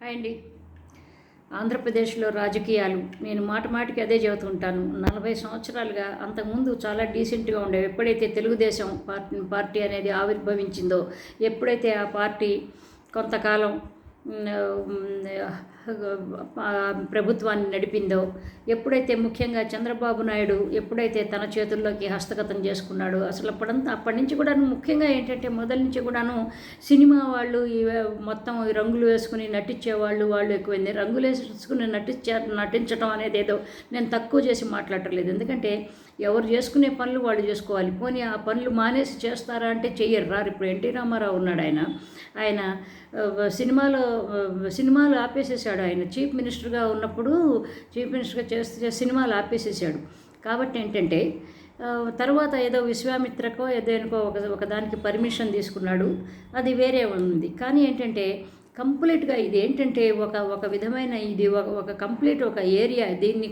Hi అండి. ఆంధ్రప్రదేశ్లో రాజకీయాలు. నేను మాట మాటికి అదే చెబుతుంటాను నలభై సంవత్సరాలుగా అంతకుముందు చాలా డీసెంట్గా ఉండేవి. ఎప్పుడైతే తెలుగుదేశం పార్టీ పార్టీ అనేది ఆవిర్భవించిందో ఎప్పుడైతే ఆ పార్టీ కొంతకాలం ప్రభుత్వాన్ని నడిపిందో ఎప్పుడైతే ముఖ్యంగా చంద్రబాబు నాయుడు ఎప్పుడైతే తన చేతుల్లోకి హస్తగతం చేసుకున్నాడు అసలు అప్పుడంతా అప్పటి నుంచి కూడా ముఖ్యంగా ఏంటంటే మొదటి నుంచి కూడాను సినిమా వాళ్ళు మొత్తం రంగులు వేసుకుని నటించే వాళ్ళు వాళ్ళు ఎక్కువైంది. రంగులు వేసుకుని నటించే నటించడం అనేది ఏదో నేను తక్కువ చేసి మాట్లాడట్లేదు. ఎందుకంటే ఎవరు చేసుకునే పనులు వాళ్ళు చేసుకోవాలి. పోనీ ఆ పనులు మానేసి చేస్తారా అంటే చెయ్యరు రారు ఇప్పుడు ఎన్టీ రామారావు ఉన్నాడు ఆయన. ఆయన సినిమాలో సినిమాలు ఆపేసేసాడు ఆయన. చీఫ్ మినిస్టర్గా ఉన్నప్పుడు చీఫ్ మినిస్టర్గా చేస్తే సినిమాలు ఆపేసేసాడు కాబట్టి ఏంటంటే తర్వాత ఏదో విశ్వామిత్రకో ఏదేనుకో ఒక ఒకదానికి పర్మిషన్ తీసుకున్నాడు. అది వేరే ఉంది. కానీ ఏంటంటే కంప్లీట్గా ఇది ఏంటంటే ఒక ఒక విధమైన ఇది ఒక ఒక కంప్లీట్ ఒక ఏరియా దీన్ని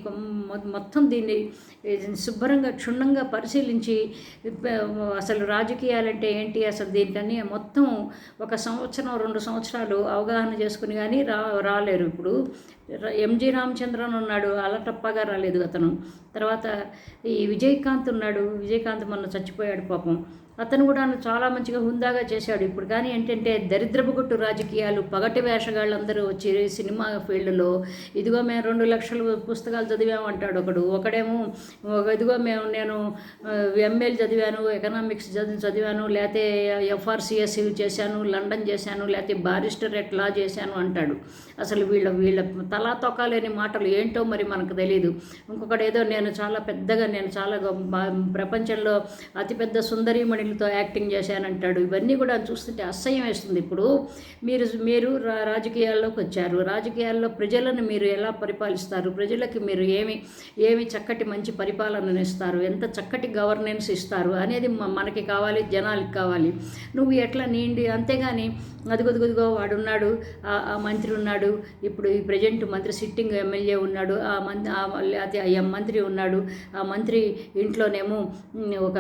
మొత్తం దీన్ని శుభ్రంగా క్షుణ్ణంగా పరిశీలించి అసలు రాజకీయాలంటే ఏంటి? అసలు దీనికన్నీ మొత్తం ఒక సంవత్సరం రెండు సంవత్సరాలు అవగాహన చేసుకుని కానీ రా రాలేరు ఇప్పుడు. ఎంజి రామచంద్రన్ ఉన్నాడు అలటప్పగా రాలేదు అతను. తర్వాత ఈ విజయకాంత్ ఉన్నాడు విజయకాంత్ మొన్న చచ్చిపోయాడు పాపం. అతను కూడా చాలా మంచిగా హుందాగా చేశాడు. ఇప్పుడు కానీ ఏంటంటే దరిద్రపు గుట్టు రాజకీయాలు పగటి వేషగాళ్ళందరూ వచ్చి సినిమా ఫీల్డ్లో ఇదిగో మేము రెండు లక్షలు పుస్తకాలు చదివామంటాడు ఒకడు. ఒకడేమో ఒక ఇదిగో మేము నేను ఎంఏలు చదివాను ఎకనామిక్స్ చదివి చదివాను లేకపోతే ఎఫ్ఆర్సిఎస్ చేశాను లండన్ చేశాను లేకపోతే బారిస్టర్ ఎట్లా చేశాను అంటాడు. అసలు వీళ్ళ వీళ్ళ తలా తొక్కలేని మాటలు ఏంటో మరి మనకు తెలియదు ఇంకొకటి ఏదో నేను చాలా పెద్దగా నేను చాలా గొప్ప- ప్రపంచంలో అతిపెద్ద సుందరీమణులతో యాక్టింగ్ చేశానంటాడు. ఇవన్నీ కూడా చూస్తుంటే అసహ్యం వేస్తుంది. ఇప్పుడు మీరు మీరు రా- రాజకీయాల్లోకి వచ్చారు. రాజకీయాల్లో ప్రజలను మీరు ఎలా పరిపాలిస్తారు? ప్రజలకి మీరు ఏమి ఏమి చక్కటి మంచి పరిపాలనను ఇస్తారు? ఎంత చక్కటి గవర్నెన్స్ ఇస్తారు? అనేది మనకి కావాలి జనాలకి కావాలి. నువ్వు ఎట్లా నీండి అంతేగాని అదిగొదిగొదిగో వాడున్నాడు ఆ ఆ మంత్రి ఉన్నాడు. ఇప్పుడు ఈ ప్రజెంట్ మంత్రి సిట్టింగ్ ఎమ్మెల్యే ఉన్నాడు ఆ మంత్రి లేకపోతే ఆ మంత్రి ఉన్నాడు ఆ మంత్రి ఇంట్లోనేమో ఒక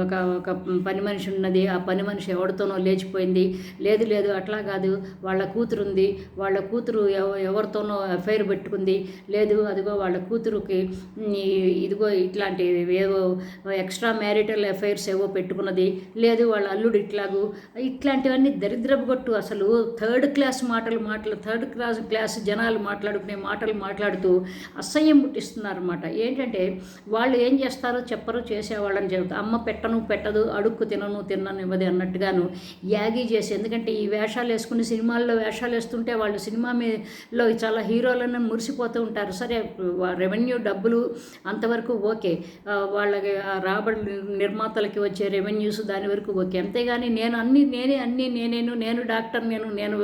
ఒక- ఒక పని మనిషి ఉన్నది ఆ పని మనిషి ఎవరితోనో లేచిపోయింది లేదు లేదు అట్లా కాదు వాళ్ళ కూతురు ఉంది వాళ్ళ కూతురు ఎవ- ఎవరితోనో అఫైర్ పెట్టుకుంది లేదు అదిగో వాళ్ళ కూతురుకి ఇదిగో ఇట్లాంటి ఏవో ఎక్స్ట్రా మ్యారిటల్ అఫైర్స్ ఏవో పెట్టుకున్నది లేదు వాళ్ళ అల్లుడు ఇట్లాగూ ఇట్లాంటివన్నీ దరిద్రపు కొట్టు అసలు థర్డ్ క్లాస్ మాటలు మాటలు థర్డ్ క్లాస్ క్లాస్ జనాలు మాటలు మాట్లాడుకునే మాటలు మాట్లాడుతూ అసహ్యం పుట్టిస్తున్నారన్నమాట. ఏంటంటే వాళ్ళు ఏం చేస్తారో చెప్పరు చేసేవాళ్ళని చెబుతారు అమ్మ పెట్టను పెట్టదు అడుక్కు తినను తినను ఇవ్వదు అన్నట్టుగాను యాగి చేసి ఎందుకంటే ఈ వేషాలు వేసుకుని సినిమాల్లో వేషాలు వేస్తుంటే వాళ్ళు సినిమా మీలో చాలా హీరోలను మురిసిపోతూ ఉంటారు. సరే రెవెన్యూ డబ్బులు అంతవరకు ఓకే. వాళ్ళకి రాబడి నిర్మాతలకి వచ్చే రెవెన్యూస్ దాని వరకు ఓకే. అంతేగాని నేను అన్ని నేనే అన్ని నేనేను నేను డాక్టర్ నేను నేను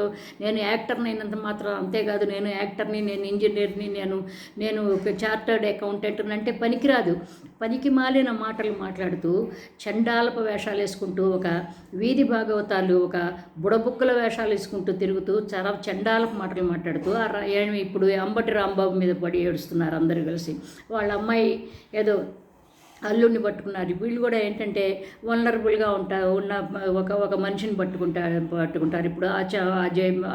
నేను యాక్టర్ అయినంత మాత్రం అంతేకాదు. నేను డాక్టర్ని నేను ఇంజనీర్ని నేను నేను ఒక చార్టర్డ్ అకౌంటెంట్ అంటే పనికిరాదు. పనికి మాలిన మాటలు మాట్లాడుతూ చండాలప వేషాలు వేసుకుంటూ ఒక వీధి భాగవతాలు ఒక బుడబుక్కల వేషాలు వేసుకుంటూ తిరుగుతూ చాలా చండాలపు మాటలు మాట్లాడుతూ ఏమి ఇప్పుడు అంబటి రాంబాబు మీద పడి ఏడుస్తున్నారు అందరూ కలిసి. వాళ్ళ అమ్మాయి ఏదో అల్లుడిని పట్టుకున్నారు. వీళ్ళు కూడా ఏంటంటే వనరబుల్గా ఉంటా ఉన్న ఒక ఒక మనిషిని పట్టుకుంటా పట్టుకుంటారు. ఇప్పుడు ఆ చ ఆ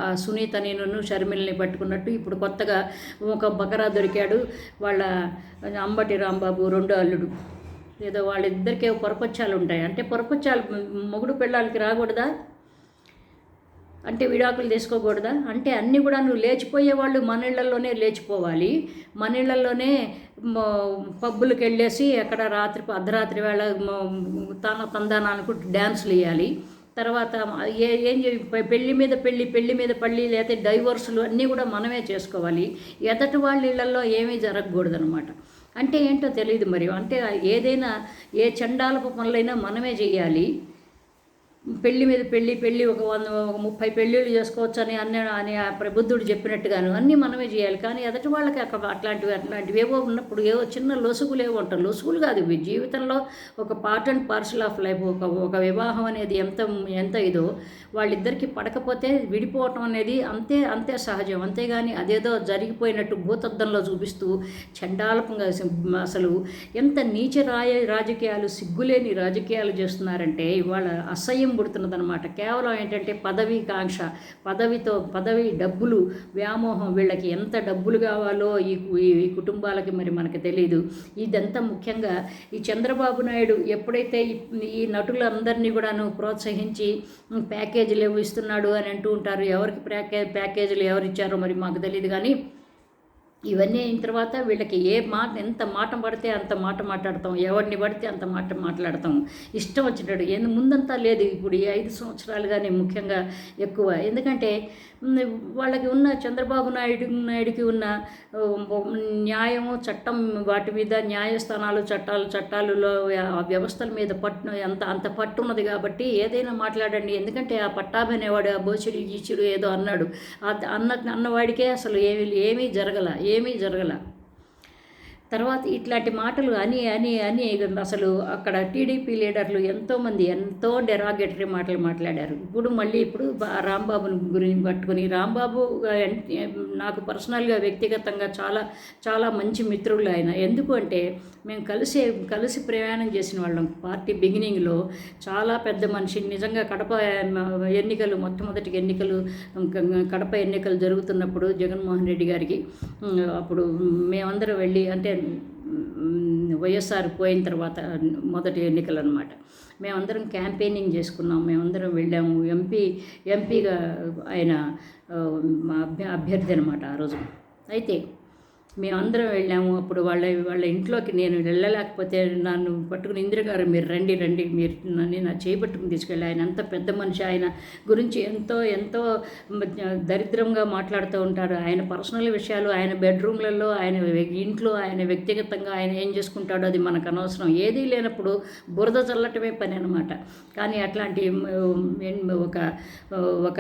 ఆ సునీత నేను షర్మిల్ని పట్టుకున్నట్టు ఇప్పుడు కొత్తగా ఒక బకరా దొరికాడు. వాళ్ళ అంబటి రాంబాబు రెండో అల్లుడు. ఏదో వాళ్ళిద్దరికే పొరపచ్చాలు ఉంటాయి. అంటే పొరపచ్చాలు మొగుడు పెళ్ళాలకి రాకూడదా? అంటే విడాకులు తీసుకోకూడదా? అంటే అన్నీ కూడా నువ్వు లేచిపోయే వాళ్ళు మన ఇళ్ళలోనే లేచిపోవాలి. మన ఇళ్ళలోనే పబ్బులకు వెళ్ళేసి అక్కడ రాత్రి అర్ధరాత్రి వేళ తన తందాన అనుకుంటూ డ్యాన్సులు వేయాలి. తర్వాత ఏ ఏం చే- పెళ్ళి మీద పెళ్ళి పెళ్ళి మీద పళ్ళి లేకపోతే డైవర్సులు అన్నీ కూడా మనమే చేసుకోవాలి. ఎదటి వాళ్ళ ఇళ్ళలో ఏమీ జరగకూడదనమాట అంటే ఏంటో తెలియదు మరి. అంటే ఏదైనా ఏ చండాలపు పనులైనా మనమే చేయాలి. పెళ్ళి మీద పెళ్ళి పెళ్ళి ఒక వంద ఒక ముప్పై పెళ్ళిళ్ళు చేసుకోవచ్చు అని అన్న అని ఆ ప్రబుద్ధుడు చెప్పినట్టుగాను అన్నీ మనమే చేయాలి. కానీ ఎదటి వాళ్ళకి అక్క అట్లాంటివి అట్లాంటివి ఏవో ఉన్నప్పుడు ఏవో చిన్న లొసుగులు ఏవో ఉంటారు లొసుగులు కాదు ఇవి. జీవితంలో ఒక part and parcel of life ఒక ఒక వివాహం అనేది ఎంత ఎంత ఇదో వాళ్ళిద్దరికి పడకపోతే విడిపోవటం అనేది అంతే అంతే సహజం. అంతేగాని అదేదో జరిగిపోయినట్టు భూతద్దంలో చూపిస్తూ చండాలపంగా అసలు ఎంత నీచ రాయ రాజకీయాలు సిగ్గులేని రాజకీయాలు చేస్తున్నారంటే ఇవాళ అసహ్యం పుడుతున్నదనమాట కేవలం ఏంటంటే పదవి కాంక్ష పదవితో పదవి డబ్బులు వ్యామోహం వీళ్ళకి ఎంత డబ్బులు కావాలో ఈ ఈ కుటుంబాలకి మరి మనకు తెలియదు ఇదంతా ముఖ్యంగా ఈ చంద్రబాబు నాయుడు ఎప్పుడైతే ఈ నటులందరినీ కూడాను ప్రోత్సహించి ప్యాకేజ్ ప్యాకేజీలు ఇస్తున్నాడు అని అంటూ ఉంటారు. ఎవరికి ప్యాకే ప్యాకేజీలు ఎవరు ఇచ్చారో మరి మాకు తెలియదు కానీ ఇవన్నీ అయిన తర్వాత వీళ్ళకి ఏ మాట ఎంత మాట పడితే అంత మాట మాట్లాడతాం. ఎవరిని పడితే అంత మాట మాట్లాడతాం. ఇష్టం వచ్చినట్టు. ఎందు ముందంతా లేదు. ఇప్పుడు ఈ ఐదు సంవత్సరాలుగానే ముఖ్యంగా ఎక్కువ. ఎందుకంటే వాళ్ళకి ఉన్న చంద్రబాబు నాయుడు నాయుడికి ఉన్న న్యాయము చట్టం వాటి మీద న్యాయస్థానాలు చట్టాలు చట్టాలలో ఆ వ్యవస్థల మీద పట్టు అంత అంత పట్టు ఉన్నది కాబట్టి ఏదైనా మాట్లాడండి. ఎందుకంటే ఆ పట్టాభి అనేవాడు ఆ బోచుడు ఈచుడు ఏదో అన్నాడు. అన్న అన్నవాడికే అసలు ఏమీ ఏమీ జరగల. ఏమీ జరగల. తర్వాత ఇట్లాంటి మాటలు అని అని అని అసలు అక్కడ టీడీపీ లీడర్లు ఎంతోమంది ఎంతో డెరాగేటరీ మాటలు మాట్లాడారు. ఇప్పుడు మళ్ళీ ఇప్పుడు రాంబాబుని గురించి పట్టుకొని రాంబాబు నాకు పర్సనల్గా వ్యక్తిగతంగా చాలా చాలా మంచి మిత్రులు ఆయన. ఎందుకంటే మేము కలిసి కలిసి ప్రయాణం చేసిన వాళ్ళం. పార్టీ బిగినింగ్లో చాలా పెద్ద మనిషి నిజంగా కడప ఎన్నికలు మొట్టమొదటి ఎన్నికలు కడప ఎన్నికలు జరుగుతున్నప్పుడు జగన్మోహన్ రెడ్డి గారికి అప్పుడు మేమందరం వెళ్ళి అంటే వైఎస్ఆర్ పోయిన తర్వాత మొదటి ఎన్నికలు అనమాట మేమందరం క్యాంపెయినింగ్ చేసుకున్నాం. మేమందరం వెళ్ళాము. ఎంపీ ఎంపీగా ఆయన అభ్యర్థి అనమాట ఆ రోజు. అయితే మేమందరం వెళ్ళాము. అప్పుడు వాళ్ళ వాళ్ళ ఇంట్లోకి నేను వెళ్ళలేకపోతే నన్ను పట్టుకుని ఇందిరగారు మీరు రండి రండి మీరు నన్ను నా చేపట్టుకుని తీసుకెళ్ళి. ఆయన అంత పెద్ద మనిషి. ఆయన గురించి ఎంతో ఎంతో దరిద్రంగా మాట్లాడుతూ ఉంటారు. ఆయన పర్సనల్ విషయాలు ఆయన బెడ్రూమ్లలో ఆయన ఇంట్లో ఆయన వ్యక్తిగతంగా ఆయన ఏం చేసుకుంటాడో అది మనకు అనవసరం. ఏదీ లేనప్పుడు బురద చల్లటమే పని అనమాట కానీ అట్లాంటి ఒక ఒక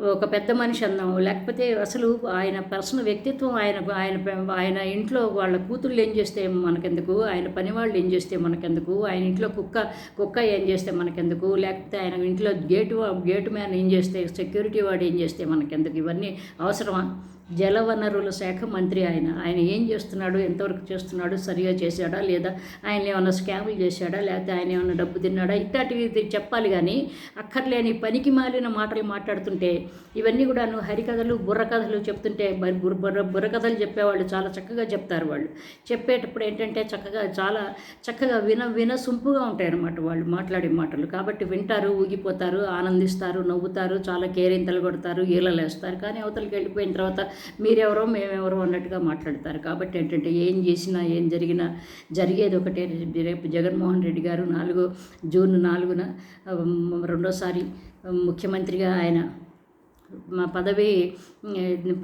ఒక పెద్ద మనిషి అందాం లేకపోతే అసలు ఆయన పర్సనల్ వ్యక్తిత్వం ఆయన ఆయన ఆయన ఇంట్లో వాళ్ళ కూతుళ్ళు ఏం చేస్తే మనకెందుకు? ఆయన పని వాళ్ళు ఏం చేస్తే మనకెందుకు? ఆయన ఇంట్లో కుక్క కుక్క ఏం చేస్తే మనకెందుకు? లేకపోతే ఆయన ఇంట్లో గేటు గేటు మ్యాన్ ఏం చేస్తే? సెక్యూరిటీ వాడు ఏం చేస్తే మనకెందుకు? ఇవన్నీ అవసరమా? జలవనరుల శాఖ మంత్రి ఆయన. ఆయన ఏం చేస్తున్నాడు? ఎంతవరకు చేస్తున్నాడు? సరిగా చేశాడా? లేదా ఆయన ఏమైనా స్కాములు చేశాడా? లేకపోతే ఆయన ఏమైనా డబ్బు తిన్నాడా? ఇట్లాంటివి చెప్పాలి కానీ అక్కర్లేని పనికి మాలిన మాటలు మాట్లాడుతుంటే ఇవన్నీ కూడాను హరికథలు బుర్రకథలు చెప్తుంటే బుర్ర బుర్రకథలు చెప్పేవాళ్ళు చాలా చక్కగా చెప్తారు వాళ్ళు. చెప్పేటప్పుడు ఏంటంటే చక్కగా చాలా చక్కగా విన వినసొంపుగా ఉంటాయి అన్నమాట వాళ్ళు మాట్లాడే మాటలు. కాబట్టి వింటారు ఊగిపోతారు ఆనందిస్తారు నవ్వుతారు చాలా కేరింతలు కొడతారు ఈలలేస్తారు. కానీ అవతలకి వెళ్ళిపోయిన తర్వాత మీరెవరో మేమెవరో అన్నట్టుగా మాట్లాడతారు. కాబట్టి ఏంటంటే ఏం చేసినా ఏం జరిగినా జరిగేది ఒకటే. రేపు జగన్మోహన్ రెడ్డి గారు నాలుగు జూన్ నాలుగున రెండోసారి ముఖ్యమంత్రిగా ఆయన మా పదవి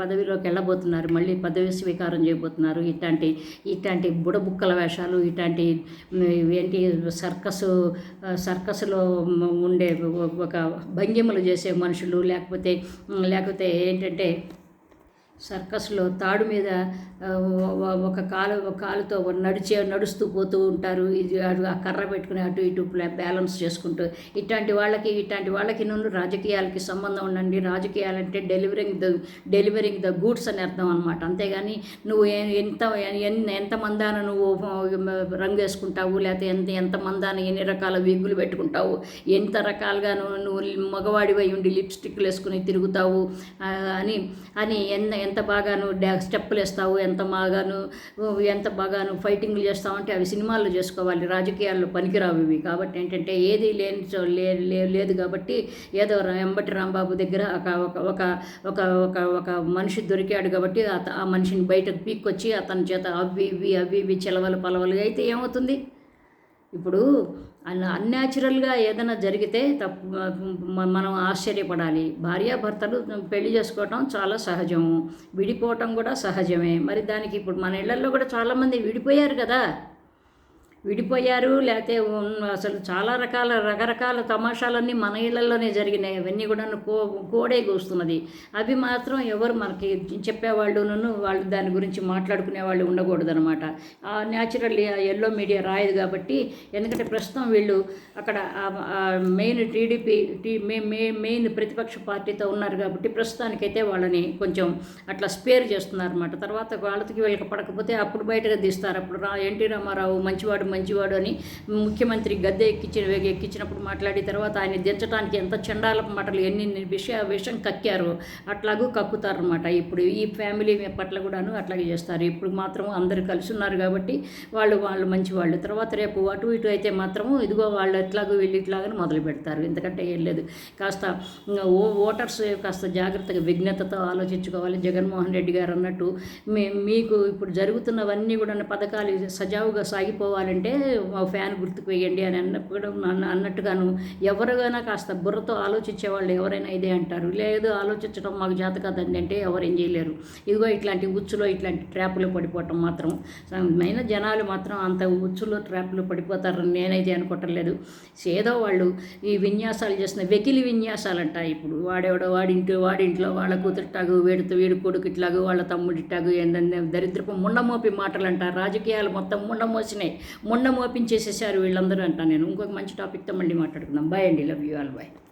పదవిలోకి వెళ్ళబోతున్నారు. మళ్ళీ పదవి స్వీకారం చేయబోతున్నారు. ఇట్లాంటి ఇట్లాంటి బుడబుక్కల వేషాలు ఇట్లాంటి ఏంటి సర్కస్ సర్కస్లో ఉండే ఒక భంగిమలు చేసే మనుషులు లేకపోతే లేకపోతే ఏంటంటే సర్కస్లో తాడు మీద ఒక కాలు ఒక కాలుతో నడిచే నడుస్తూ పోతూ ఉంటారు. ఇది ఆ కర్ర పెట్టుకుని అటు ఇటు బ్యాలెన్స్ చేసుకుంటూ. ఇట్లాంటి వాళ్ళకి ఇట్లాంటి వాళ్ళకి నుండి రాజకీయాలకి సంబంధం ఉండండి. రాజకీయాలంటే delivering the delivering the goods అని అర్థం అనమాట అంతేగాని నువ్వు ఎంత ఎంత మందాన నువ్వు రంగు వేసుకుంటావు? లేకపోతే ఎంత ఎంత మందాన ఎన్ని రకాల విగ్గులు పెట్టుకుంటావు? ఎంత రకాలుగా నువ్వు నువ్వు మగవాడివై ఉండి లిప్స్టిక్లు వేసుకుని తిరుగుతావు? అని అని ఎంత ఎంత బాగాను డ్యా స్టెప్పులు వేస్తావు ఎంత బాగాను ఎంత బాగాను ఫైటింగ్లు చేస్తావు అంటే అవి సినిమాల్లో చేసుకోవాలి. రాజకీయాల్లో పనికిరావు ఇవి. కాబట్టి ఏంటంటే ఏది లేని లేదు కాబట్టి ఏదో ఎంబటి రాంబాబు దగ్గర ఒక ఒక ఒక ఒక ఒక మనిషి దొరికాడు కాబట్టి ఆ మనిషిని బయటకు పీక్కొచ్చి అతని చేత అవి ఇవి అవి ఇవి చిలవలు పలవలు అయితే ఏమవుతుంది? ఇప్పుడు అన్యాచురల్గా ఏదైనా జరిగితే తప్పు మనం ఆశ్చర్యపడాలి. భార్యాభర్తలు పెళ్ళి చేసుకోవటం చాలా సహజము. విడిపోవటం కూడా సహజమే. మరి దానికి ఇప్పుడు మన ఇళ్ళలో కూడా చాలామంది విడిపోయారు కదా. విడిపోయారు లేకపోతే అసలు చాలా రకాల రకరకాల తమాషాలన్నీ మన ఇళ్ళలోనే జరిగినాయి. అవన్నీ కూడా కో కోడే కూస్తున్నది అవి మాత్రం ఎవరు మనకి చెప్పేవాళ్ళును వాళ్ళు దాని గురించి మాట్లాడుకునే వాళ్ళు ఉండకూడదు అనమాట న్యాచురల్లీ ఆ ఎల్లో మీడియా రాయదు కాబట్టి ఎందుకంటే ప్రస్తుతం వీళ్ళు అక్కడ మెయిన్ టీడీపీ టీ మెయిన్ ప్రతిపక్ష పార్టీతో ఉన్నారు కాబట్టి ప్రస్తుతానికైతే వాళ్ళని కొంచెం అట్లా స్పేర్ చేస్తున్నారు అనమాట తర్వాత వాళ్ళకి వీళ్ళకి పడకపోతే అప్పుడు బయటగా తీస్తారు. అప్పుడు రా ఎన్టీ రామారావు మంచివాడు మంచివాడు అని ముఖ్యమంత్రి గద్దె ఎక్కించిన ఎక్కించినప్పుడు మాట్లాడి తర్వాత ఆయన దించడానికి ఎంత చండాల మాటలు ఎన్ని విషయ విషయం కక్కారో అట్లాగూ కక్కుతారనమాట ఇప్పుడు ఈ ఫ్యామిలీ పట్ల కూడాను అట్లాగే చేస్తారు. ఇప్పుడు మాత్రం అందరు కలిసి ఉన్నారు కాబట్టి వాళ్ళు వాళ్ళు మంచివాళ్ళు. తర్వాత రేపు అటు ఇటు అయితే మాత్రం ఇదిగో వాళ్ళు ఎట్లాగో వీళ్ళు ఇట్లాగని మొదలు పెడతారు. ఎందుకంటే ఏం లేదు. కాస్త ఓ ఓటర్స్ కాస్త జాగ్రత్తగా విఘ్నతతో ఆలోచించుకోవాలి. జగన్మోహన్ రెడ్డి గారు అన్నట్టు మీ మీకు ఇప్పుడు జరుగుతున్నవన్నీ కూడా పథకాలు సజావుగా సాగిపోవాలంటే అంటే మా ఫ్యాన్ గుర్తుకు వేయండి అని అన్నప్పుడు అన్న- అన్నట్టుగాను ఎవరికైనా కాస్త బుర్రతో ఆలోచించే వాళ్ళు ఎవరైనా ఇదే అంటారు. లేదు ఆలోచించడం మాకు జాత కదండి అంటే ఎవరేం చేయలేరు. ఇదిగో ఇట్లాంటి ఉచ్చులో ఇట్లాంటి ట్రాప్లో పడిపోవటం మాత్రం మెయిన్ జనాలు మాత్రం అంత ఉచ్చులో ట్రాప్లో పడిపోతారని నేనైతే అనుకోవటం లేదు ఏదో వాళ్ళు ఈ విన్యాసాలు చేసిన వెకిలి విన్యాసాలు అంట ఇప్పుడు. వాడెవడో వాడింట్లో వాడింట్లో వాళ్ళ కూతురిట్టాగు వీడితో వీడి కొడుకు ఇట్లాగు వాళ్ళ తమ్ముడిట్టాగు ఏంటంటే దరిద్రపు ముండమోపి మాటలు అంట రాజకీయాలు మొత్తం ముండమోసినాయి. మొన్న మోపించేసేసారు వీళ్ళందరూ అంటా నేను. ఇంకొక మంచి టాపిక్తో మళ్ళీ మాట్లాడుకుందాం. బాయ్ అండి. Love you all bye